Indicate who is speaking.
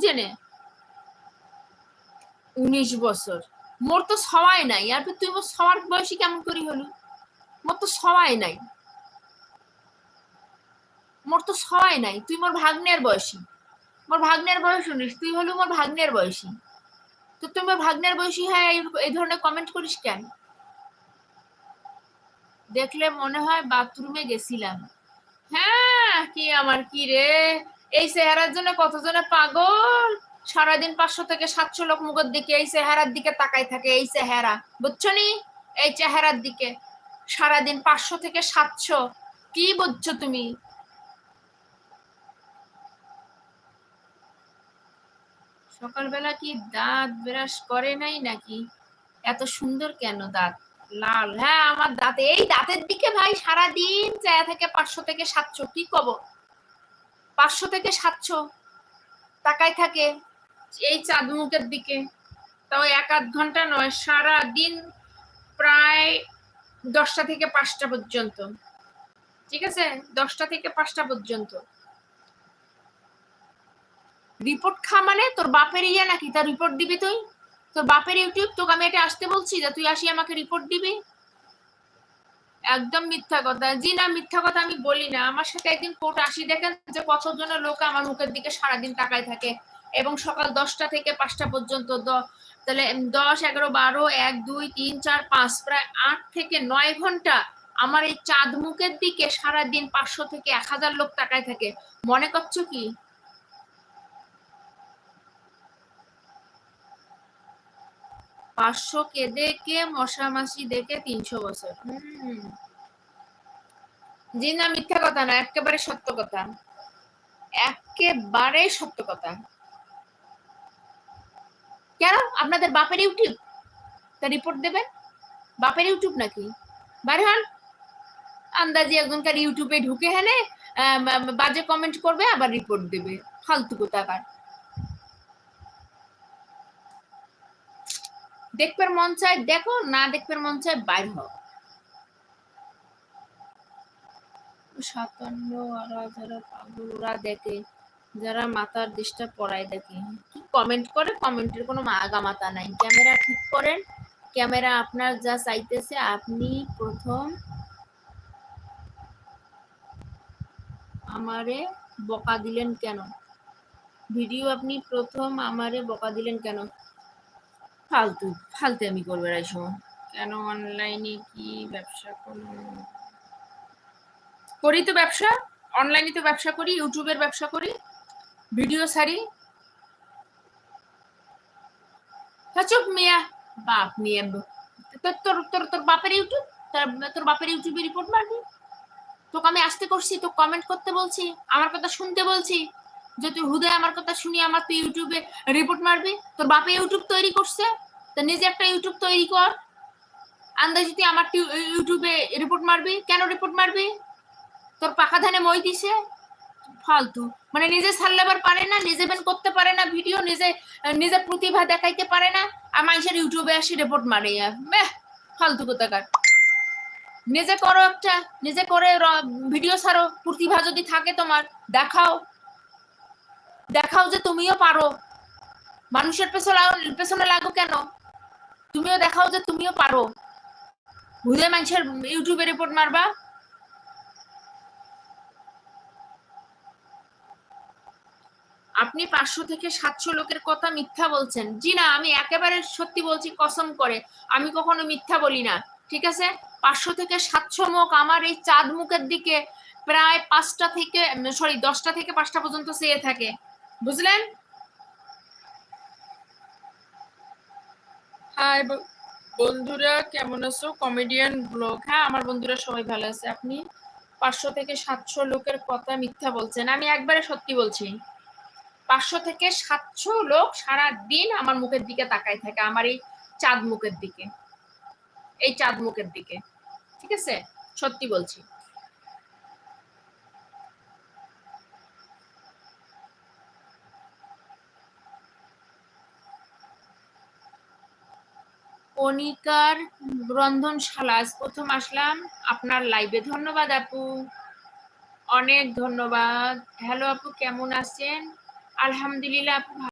Speaker 1: বুঝে নে উনিশ বছর। মোর তো সবাই নাই। আর তুই মোর সবার বয়সী কেমন করি হলো? মোর তো সবাই নাই। মোর তো সবাই নাই। তুই মোর ভাগ্নের বয়সী। মোর ভাগ্নের বয়স শুনিস তুই হলো মোর ভাগ্নের বয়সী। তো তুই মোর ভাগ্নের বয়সী হ্যাঁ এই ধরনের কমেন্ট করিস কেন? দেখলে মনে হয় বাথরুমে গেছিলাম। হ্যাঁ কি আমার কি রে? এই চেহারার জন্য কতজনে পাগল? সারাদিন পাঁচশো থেকে সাতশো লোক মুখের দিকে, এই চেহারার দিকে তাকাই থাকে, এই চেহারা। বুঝছ নি? এই চেহারার দিকে। সারাদিন পাঁচশো থেকে সাতশো। কি বুঝছ তুমি? সকালবেলা কি দাঁত ব্রাশ করে নাই নাকি? এত সুন্দর কেন দাঁত? লাল। হ্যাঁ আমার দাঁতে। এই দাঁতের দিকে ভাই সারা দিন চায়া থেকে পাঁচশো থেকে সাতশো। কি কব পাঁচশো থেকে সাতশো তাকাই থাকে এই চাঁদ মুখের দিকে। তাও এক আধ ঘণ্টা নয়, সারা দিন প্রায় দশটা থেকে পাঁচটা পর্যন্ত। ঠিক আছে? দশটা থেকে পাঁচটা পর্যন্ত। রিপোর্ট খা মানে তোর বাপের ইয়ে নাকি? তার রিপোর্ট দিবি তুই? তোর বাপের ইউটিউব তোকে আমি এটা আসতে বলছি যে তুই আসি আমাকে রিপোর্ট দিবি। একদম মিথ্যা কথা। জি না, মিথ্যা কথা আমি বলি না। আমার সাথে একদিন কোর্ট আসি, দেখেন যে কতজন লোক আমার মুখের দিকে সারাদিন তাকায় থাকে। এবং সকাল দশটা থেকে পাঁচটা পর্যন্ত তাহলে দশ, এগারো, বারো, এক, দুই, তিন, চার, পাঁচ, প্রায় আট থেকে নয় ঘণ্টা আমার এই চাঁদ মুখের দিকে সারাদিন পাঁচশো থেকে এক হাজার লোক তাকায় থাকে। মনে করছ কি? পাঁচশো কে দেখে তিনশো বছর। হম। জি না মিথ্যা কথা না একেবারে সত্য কথা। একেবারে সত্য কথা। কেন? আপনাদের বাপের ইউটিউব? তা রিপোর্ট দেবেন? বাপের ইউটিউব নাকি? বারে হন। আন্দাজি একজনকার ইউটিউবে ঢুকে হেনে বাজে কমেন্ট করবে আবার রিপোর্ট দেবে। ফালতু কোথাকার দেখবার মন চায়, দেখো, না দেখবার মন চায় বাইর হোক সাতান্ন ওরা যারা পাগল দেখে, যারা মাথার দিশটা পড়ায় দেখে, কি কমেন্ট করে? কমেন্টের কোনো আগা মাথা নাই। ক্যামেরা ঠিক করেন। ক্যামেরা আপনার যা চাইতেছে, আপনি প্রথম আমারে বকা দিলেন কেন? ভিডিও আপনি প্রথম আমারে বকা দিলেন কেন? ফালতু ফালতু আমি করবে রাইসো কেন অনলাইনে কি ব্যবসা করব করি তো ব্যবসা অনলাইনে তো ব্যবসা করি ইউটিউবের ব্যবসা করি ভিডিও সারি চুপ মিয়া। বাপ নিয়ে তোর তোর তোর তোর বাপের ইউটিউব তোর বাপের ইউটিউবে রিপোর্ট মারবি? তোকে আমি আসতে করছি তো কমেন্ট করতে বলছি আমার কথা শুনতে বলছি। যে তুই আমার কথা শুনি, আমার তুই ইউটিউবে রিপোর্ট মারবি? তোর বাপে ইউটিউব তৈরি করছে, তা নিজে একটা ইউটিউব তৈরি কর। আন্দাজি তুই আমার ইউটিউবে রিপোর্ট মারবি? কেন রিপোর্ট মারবি? তোর পাকা ধানে মই দিছে? ফালতু। মানে নিজে সারলেবার পারে না, নিজে বেন করতে পারে না, ভিডিও নিজে নিজে প্রতিভা দেখাইতে পারে না, আর মানুষের ইউটিউবে আসি রিপোর্ট মারে। ফালতু কোথাকার। নিজে করো একটা, নিজে করে ভিডিও ছাড়ো, প্রতিভা যদি থাকে তোমার, দেখাও। দেখাও যে তুমিও পারো। মানুষের পেছনে পেছনে লাগো কেন? তুমিও দেখাও যে তুমিও পারো। ভুলে মানুষের ইউটিউবে রিপোর্ট মারবা। আপনি পাঁচশো থেকে সাতশো লোকের কথা মিথ্যা বলছেন। জি না, আমি একেবারে সত্যি বলছি, কসম করে। আমি কখনো মিথ্যা বলি না, ঠিক আছে? পাঁচশো থেকে সাতশো মুখ আমার এই চাঁদ মুখের দিকে প্রায় পাঁচটা থেকে সরি দশটা থেকে পাঁচটা পর্যন্ত চেয়ে থাকে। বুঝলেন? হাই বন্ধুরা কেমন আছো? কমেডিয়ান ব্লগ হ্যাঁ আমার বন্ধুরা সবাই ভালো আছে। আপনি পাঁচশো থেকে সাতশো লোকের কথা মিথ্যা বলছেন। আমি একবারে সত্যি বলছি। পাঁচশো থেকে সাতশো লোক সারা দিন আমার মুখের দিকে তাকায় থাকে, আমার এই চাঁদ মুখের দিকে। এই চাঁদ মুখের দিকে। ঠিক আছে? সত্যি বলছি। কণিকার রন্ধনশালা প্রথম আসলাম আপনার লাইভে ধন্যবাদ আপু। অনেক ধন্যবাদ। হ্যালো আপু, কেমন আছেন? আলহামদুলিল্লাহ আপু